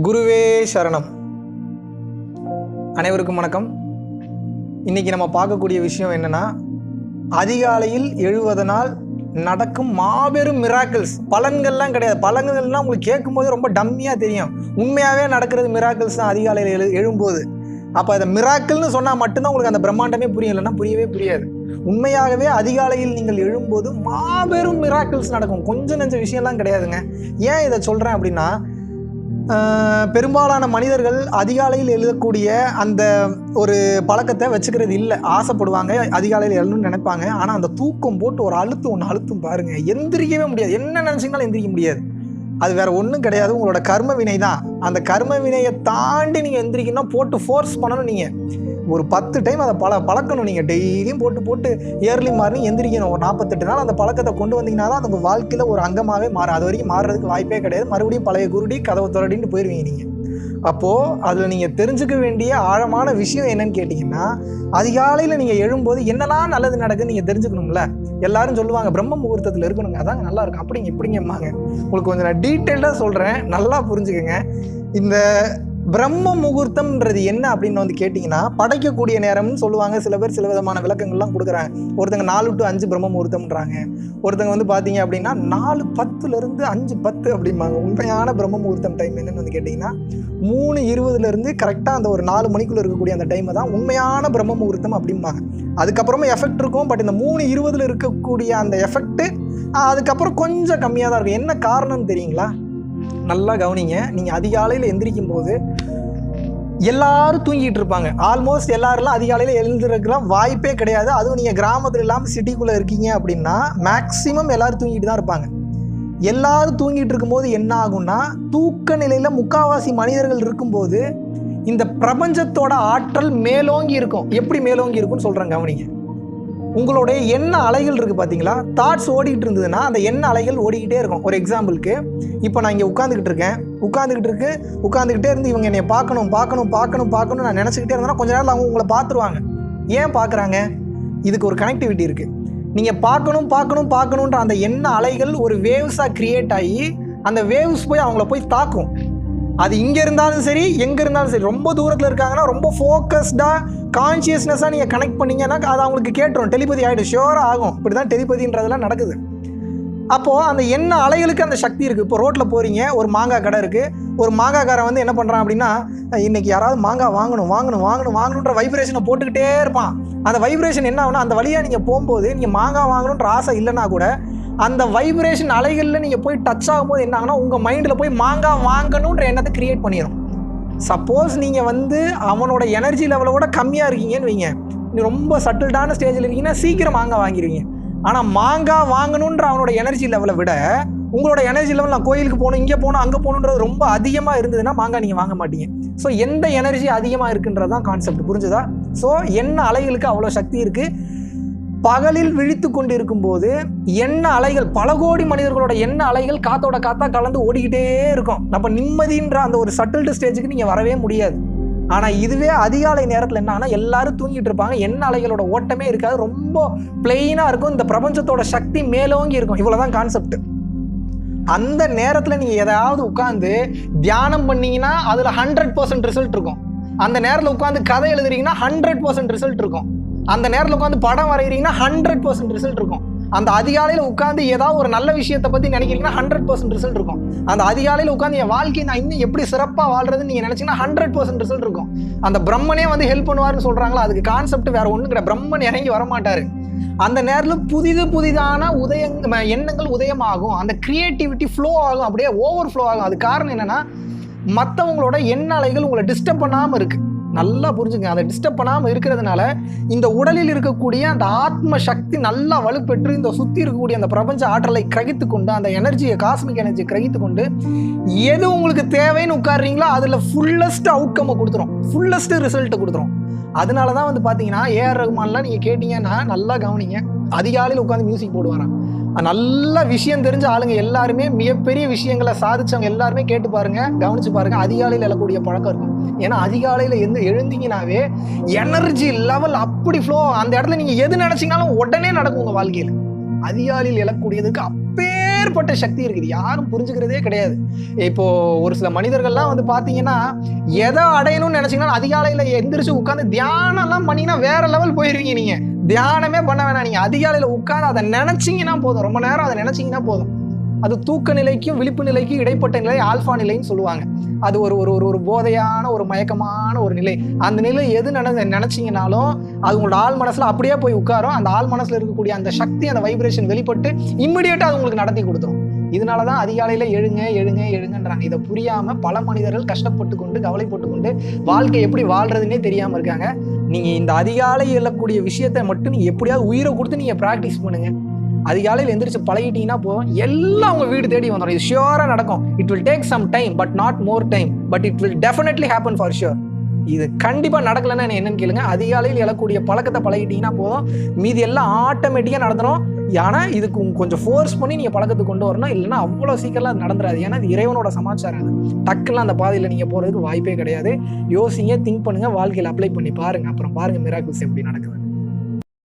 குருவே சரணம். அனைவருக்கும் வணக்கம். இன்னைக்கு நம்ம பார்க்கக்கூடிய விஷயம் என்னன்னா அதிகாலையில் எழுவதனால் நடக்கும் மாபெரும் மிராக்கிள்ஸ் பலன்கள்லாம் கிடையாது. பலன்கள்லாம் உங்களுக்கு கேட்கும்போது ரொம்ப டம்மியாக தெரியும். உண்மையாகவே நடக்கிறது மிராக்கிள்ஸ் தான் அதிகாலையில் எழு எழும்போது. அப்போ அதை மிராக்கிள்னு சொன்னால் மட்டும்தான் உங்களுக்கு அந்த பிரம்மாண்டமே புரியும். இல்லைன்னா புரியவே புரியாது. உண்மையாகவே அதிகாலையில் நீங்கள் எழும்போது மாபெரும் மிராக்கிள்ஸ் நடக்கும். கொஞ்சம் நெஞ்ச விஷயம்லாம் கிடையாதுங்க. ஏன் இதை சொல்கிறேன் அப்படின்னா பெரும்பாலான மனிதர்கள் அதிகாலையில் எழுதக்கூடிய அந்த ஒரு பழக்கத்தை வச்சுக்கிறது இல்லை. ஆசைப்படுவாங்க அதிகாலையில் எழுதணும்னு நினைப்பாங்க. ஆனால் அந்த தூக்கம் போட்டு ஒரு அழுத்தம் ஒன்று அழுத்தம் பாருங்கள் எந்திரிக்கவே முடியாது. என்ன நினச்சிங்கனாலும் எந்திரிக்க முடியாது. அது வேறு ஒன்றும் கிடையாது. உங்களோட கர்ம வினை தான் அந்த கர்ம வினையை தாண்டி நீங்கள் எந்திரிக்கணும்னா போட்டு ஃபோர்ஸ் பண்ணணும் நீங்கள் ஒரு பத்து டைம் அதை பழ பழக்கணும் நீங்கள் டெய்லியும் போட்டு போட்டு இயர்லி மார்னிங் எந்திரிக்கணும். ஒரு நாற்பத்தெட்டு நாள் அந்த பழக்கத்தை கொண்டு வந்தீங்கன்னா தான் அது உங்கள் வாழ்க்கையில் ஒரு அங்கமாகவே மாறும். அது வரைக்கும் மாறுறதுக்கு வாய்ப்பே கிடையாது. மறுபடியும் பழைய குருடி கதவை தொடடின்னு போயிடுவீங்க நீங்கள் அப்போது அதில் நீங்கள் தெரிஞ்சுக்க வேண்டிய ஆழமான விஷயம் என்னன்னு கேட்டிங்கன்னா அதிகாலையில் நீங்கள் எழும்போது என்னெல்லாம் நல்லது நடக்குதுன்னு நீங்கள் தெரிஞ்சுக்கணும்ல. எல்லாரும் சொல்லுவாங்க பிரம்ம முகூர்த்தத்தில் இருக்கணுங்க. அதாங்க நல்லா இருக்கும். அப்படிங்க இப்படிங்கம்மாங்க உங்களுக்கு கொஞ்சம் நான் டீட்டெயில்டாக சொல்கிறேன் நல்லா புரிஞ்சுக்கங்க. இந்த பிரம்ம முகூர்த்தம்ன்றது என்ன அப்படின்னு வந்து கேட்டிங்கன்னா படைக்கக்கூடிய நேரம்னு சொல்லுவாங்க. சில பேர் சில விதமான விளக்கங்கள்லாம் கொடுக்குறாங்க. ஒருத்தங்க நாலு டு அஞ்சு பிரம்ம முகூர்த்தம்ன்றாங்க. ஒருத்தங்க வந்து பார்த்தீங்க அப்படின்னா நாலு பத்துலேருந்து அஞ்சு பத்து அப்படிம்பாங்க. உண்மையான பிரம்ம முகூர்த்தம் டைம் என்னன்னு வந்து கேட்டிங்கன்னா மூணு இருபதுலேருந்து கரெக்டாக அந்த ஒரு நாலு மணிக்குள்ளே இருக்கக்கூடிய அந்த டைமை தான் உண்மையான பிரம்ம முகூர்த்தம் அப்படிம்பாங்க. அதுக்கப்புறமா எஃபெக்ட் இருக்கும். பட் இந்த மூணு இருபதில் இருக்கக்கூடிய அந்த எஃபெக்ட்டு அதுக்கப்புறம் கொஞ்சம் கம்மியாக தான் இருக்கும். என்ன காரணம்னு தெரியுங்களா? நல்லா கவனிங்க. நீங்கள் அதிகாலையில் எந்திரிக்கும் போது எல்லாரும் தூங்கிட்டு இருப்பாங்க. ஆல்மோஸ்ட் எல்லாரெல்லாம் அதிகாலையில் எழுந்திருக்கலாம் வாய்ப்பே கிடையாது. அதுவும் நீங்கள் கிராமத்தில் இல்லாமல் சிட்டிக்குள்ளே இருக்கீங்க அப்படின்னா மேக்ஸிமம் எல்லோரும் தூங்கிட்டு தான் இருப்பாங்க. எல்லாரும் தூங்கிட்டு இருக்கும்போது என்ன ஆகும்னா தூக்க நிலையில் முக்காவாசி மனிதர்கள் இருக்கும்போது இந்த பிரபஞ்சத்தோட ஆற்றல் மேலோங்கி இருக்கும். எப்படி மேலோங்கி இருக்கும்னு சொல்கிறேன் கவனிங்க. உங்களுடைய எண்ண அலைகள் இருக்குது பார்த்தீங்களா தாட்ஸ் ஓடிக்கிட்டு இருந்ததுன்னா அந்த எண்ண அலைகள் ஓடிக்கிட்டே இருக்கும். ஒரு எக்ஸாம்பிளுக்கு இப்போ நான் இங்கே உட்காந்துக்கிட்டு இருக்கேன். உட்காந்துக்கிட்டு இருக்கு உட்காந்துக்கிட்டே இருந்து இவங்க என்னை பார்க்கணும் பார்க்கணும் பார்க்கணும் பார்க்கணும் நான் நினச்சிக்கிட்டே இருந்தேன்னா கொஞ்ச நேரம் அவங்க உங்களை பார்த்துருவாங்க. ஏன் பார்க்குறாங்க? இதுக்கு ஒரு கனெக்டிவிட்டி இருக்குது நீங்கள் பார்க்கணும் பார்க்கணும் பார்க்கணுன்ற அந்த எண்ண அலைகள் ஒரு வேவ்ஸாக க்ரியேட் ஆகி அந்த வேவ்ஸ் போய் அவங்கள போய் தாக்கும். அது இங்கே இருந்தாலும் சரி எங்கே இருந்தாலும் சரி ரொம்ப தூரத்தில் இருக்காங்கன்னா ரொம்ப ஃபோக்கஸ்டாக கான்ஷியஸ்னஸாக நீங்கள் கனெக்ட் பண்ணீங்கன்னா அது அவங்களுக்கு கேட்டுரும். டெலிபதி ஆகிடும் ஷியோராக ஆகும். இப்படி தான் டெலிபதின்றதெல்லாம் நடக்குது. அப்போது அந்த என்ன அலைகளுக்கு அந்த சக்தி இருக்குது இப்போ ரோட்டில் போகிறீங்க ஒரு மாங்காய் கடை இருக்குது ஒரு மாங்காய்காரன் வந்து என்ன பண்ணுறான் அப்படின்னா இன்றைக்கி யாராவது மாங்காய் வாங்கணும் வாங்கணும் வாங்கணும் வாங்கணுன்ற வைப்ரேஷனை போட்டுக்கிட்டே இருப்பான். அந்த வைப்ரேஷன் என்ன ஆகுனா அந்த வழியாக நீங்கள் போகும்போது நீங்கள் மாங்காய் வாங்கணுன்ற ஆசை இல்லைன்னா கூட அந்த வைப்ரேஷன் அலைகளில் நீங்கள் போய் டச் ஆகும்போது என்ன ஆகுனா உங்கள் மைண்டில் போய் மாங்காய் வாங்கணுன்ற எண்ணத்தை க்ரியேட் பண்ணிடும் சப்போஸ் நீங்கள் வந்து அவனோட எனர்ஜி லெவலை விட கம்மியாக இருக்கீங்கன்னு வைங்க. நீ ரொம்ப சட்டில்டான ஸ்டேஜில் இருக்கீங்கன்னா சீக்கிரம் மாங்காய் வாங்கிடுவீங்க ஆனால் மாங்காய் வாங்கணுன்ற அவனோட எனர்ஜி லெவலை விட உங்களோட எனர்ஜி லெவல் நான் கோயிலுக்கு போகணும் இங்கே போகணும் அங்கே போகணுன்றது ரொம்ப அதிகமாக இருந்ததுன்னா மாங்காய் நீங்கள் வாங்க மாட்டீங்க. ஸோ எந்த எனர்ஜி அதிகமாக இருக்குன்றது தான் கான்செப்ட் புரிஞ்சுதா? ஸோ என்ன அலைகளுக்கு அவ்வளோ சக்தி இருக்குது பகலில் விழித்து கொண்டிருக்கும் இருக்கும்போது எண்ண அலைகள் பல கோடி மனிதர்களோட எண்ண அலைகள் காத்தோட காத்தா கலந்து ஓடிக்கிட்டே இருக்கும். நம்ம நிம்மதின்ற அந்த ஒரு சட்டில்டு ஸ்டேஜுக்கு நீங்கள் வரவே முடியாது. ஆனால் இதுவே அதிகாலை நேரத்தில் என்னன்னா எல்லாரும் தூங்கிட்டு இருப்பாங்க. எண்ண அலைகளோட ஓட்டமே இருக்காது. ரொம்ப பிளெயினாக இருக்கும். இந்த பிரபஞ்சத்தோட சக்தி மேலோங்கி இருக்கும். இவ்வளோதான் கான்செப்ட் அந்த நேரத்தில் நீங்கள் எதாவது உட்காந்து தியானம் பண்ணீங்கன்னா அதில் ஹண்ட்ரட் பர்சன்ட் ரிசல்ட் இருக்கும். அந்த நேரத்தில் உட்காந்து கதை எழுதுறீங்கன்னா ஹண்ட்ரட் பர்சன்ட் ரிசல்ட் இருக்கும். அந்த நேரத்தில் உட்காந்து படம் வரைகிறீங்கன்னா ஹண்ட்ரட் பர்சன்ட் ரிசல்ட் இருக்கும். அந்த அதிகாலையில் உட்காந்து ஏதாவது ஒரு நல்ல விஷயத்தை பற்றி நினைக்கிறீங்கன்னா ஹண்ட்ரட் பர்சன்ட் ரிசல்ட் இருக்கும். அந்த அதிகாலையில் உட்காந்து என் வாழ்க்கையை நான் இன்னும் எப்படி சிறப்பாக வாழ்றதுன்னு நீங்கள் நினச்சிங்கன்னா ஹண்ட்ரட் பர்சன்ட் ரிசல்ட் இருக்கும். அந்த பிரம்மனே வந்து ஹெல்ப் பண்ணுவார்னு சொல்கிறாங்களா அதுக்கு கான்செப்ட் வேறு ஒன்றும் கிடையாது. பிரம்மன் இறங்கி வரமாட்டார். அந்த நேரத்தில் புதிது புதிதான உதய ம- எண்ணங்கள் உதயமாகும். அந்த க்ரியேட்டிவிட்டி ஃப்ளோ ஆகும். அப்படியே ஓவர் ஃப்ளோ ஆகும். அது காரணம் என்னென்னா மற்றவங்களோட எண்ண அலைகள் உங்களை டிஸ்டர்ப் பண்ணாமல் இருக்குது நல்லா புரிஞ்சுங்க. அதை டிஸ்டர்ப் பண்ணாமல் இருக்கிறதுனால இந்த உடலில் இருக்கக்கூடிய அந்த ஆத்ம சக்தி நல்லா வலுப்பெற்று இந்த சுற்றி இருக்கக்கூடிய அந்த பிரபஞ்ச ஆற்றலை கிரகித்து கொண்டு அந்த எனர்ஜியை காஸ்மிக் எனர்ஜியை கிரகித்து கொண்டு எது உங்களுக்கு தேவைன்னு உட்கார்றீங்களோ அதில் ஃபுல்லஸ்ட் அவுட்கம்மை கொடுத்துரும். ஃபுல்லஸ்ட் ரிசல்ட்டை கொடுத்துரும். அதனால தான் வந்து பார்த்தீங்கன்னா ஏஆர் ரகுமான்லாம் நீங்கள் கேட்டீங்கன்னா நல்லா கவனிங்க. அதிகாலையில் உட்காந்து மியூசிக் போடுவாராம். நல்ல விஷயம் தெரிஞ்ச ஆளுங்க எல்லாருமே மிகப்பெரிய விஷயங்களை சாதிச்சவங்க எல்லாருமே கேட்டு பாருங்க கவனிச்சு பாருங்க. அதிகாலையில் எழக்கூடிய பழக்கம் இருக்கும். ஏன்னா அதிகாலையில் எந்த எழுந்தீங்கனாவே எனர்ஜி லெவல் அப்படி ஃப்ளோ அந்த இடத்துல நீங்கள் எது நினைச்சீங்கனாலும் உடனே நடக்கும் உங்கள் வாழ்க்கையில். அதிகாலையில் எழக்கூடியதுக்கு அப்பேற்பட்ட சக்தி இருக்குது. யாரும் புரிஞ்சுக்கிறதே கிடையாது. இப்போ ஒரு சில மனிதர்கள்லாம் வந்து பார்த்தீங்கன்னா எதை அடையணும்னு நினைச்சீங்கன்னா அதிகாலையில் எந்திரிச்சு உட்காந்து தியானம்லாம் பண்ணிங்கன்னா வேற லெவல் போயிருவீங்க நீங்க. தியானமே பண்ண வேணாம் நீங்க. அதிகாலையில் உட்காந்து அதை நினைச்சீங்கன்னா போதும். ரொம்ப நேரம் அதை நினைச்சீங்கன்னா போதும். அது தூக்க நிலைக்கும் விழிப்பு நிலைக்கும் இடைப்பட்ட நிலை ஆல்ஃபா நிலைன்னு சொல்லுவாங்க. அது ஒரு ஒரு ஒரு ஒரு போதையான ஒரு மயக்கமான ஒரு நிலை. அந்த நிலை எது நினை நினைச்சீங்கனாலும் அது உங்களோட ஆள் மனசில் அப்படியே போய் உட்காரும். அந்த ஆள் மனசில் இருக்கக்கூடிய அந்த சக்தி அந்த வைப்ரேஷன் வெளிப்பட்டு இம்மிடியேட்டாக அது உங்களுக்கு நடத்தி கொடுத்துரும். இதனால தான் அதிகாலையில் எழுங்க எழுங்க எழுங்கன்றாங்க. இதை புரியாம பல மனிதர்கள் கஷ்டப்பட்டு கொண்டு கவலைப்பட்டு கொண்டு வாழ்க்கை எப்படி வாழ்றதுன்னே தெரியாமல் இருக்காங்க. நீங்கள் இந்த அதிகாலை எழக்கூடிய விஷயத்தை மட்டும் நீங்கள் எப்படியாவது உயிரை கொடுத்து நீங்கள் ப்ராக்டிஸ் பண்ணுங்கள் அதிகாலையில் எந்திரிச்சு பழகிட்டீங்கன்னா போதும். எல்லாம் அவங்க வீடு தேடி வந்துடும் இது ஷியோராக நடக்கும். It will take some time but not more time but it will definitely happen for sure இது கண்டிப்பாக நடக்கலைன்னா என்னன்னு கேளுங்க. அதிகாலையில் எழக்கூடிய பழக்கத்தை பழகிட்டீங்கன்னா போதும். மீதி எல்லாம் ஆட்டோமேட்டிக்காக நடந்துடும் ஆனா இதுக்கு கொஞ்சம் ஃபோர்ஸ் பண்ணி நீங்கள் பழக்கத்துக்கு கொண்டு வரணும். இல்லைன்னா அவ்வளோ சீக்கிரம்லாம் அது நடந்துராது. ஏன்னா இது இறைவனோட சமாச்சாரம் அது. டக்குலாம் அந்த பாதையில் நீங்கள் போகிறதுக்கு வாய்ப்பே கிடையாது. யோசிங்க திங்க் பண்ணுங்கள் வாழ்க்கையில் அப்ளை பண்ணி பாருங்கள் அப்புறம் பாருங்கள் மிராக்கிள்ஸ் எப்படி நடக்குது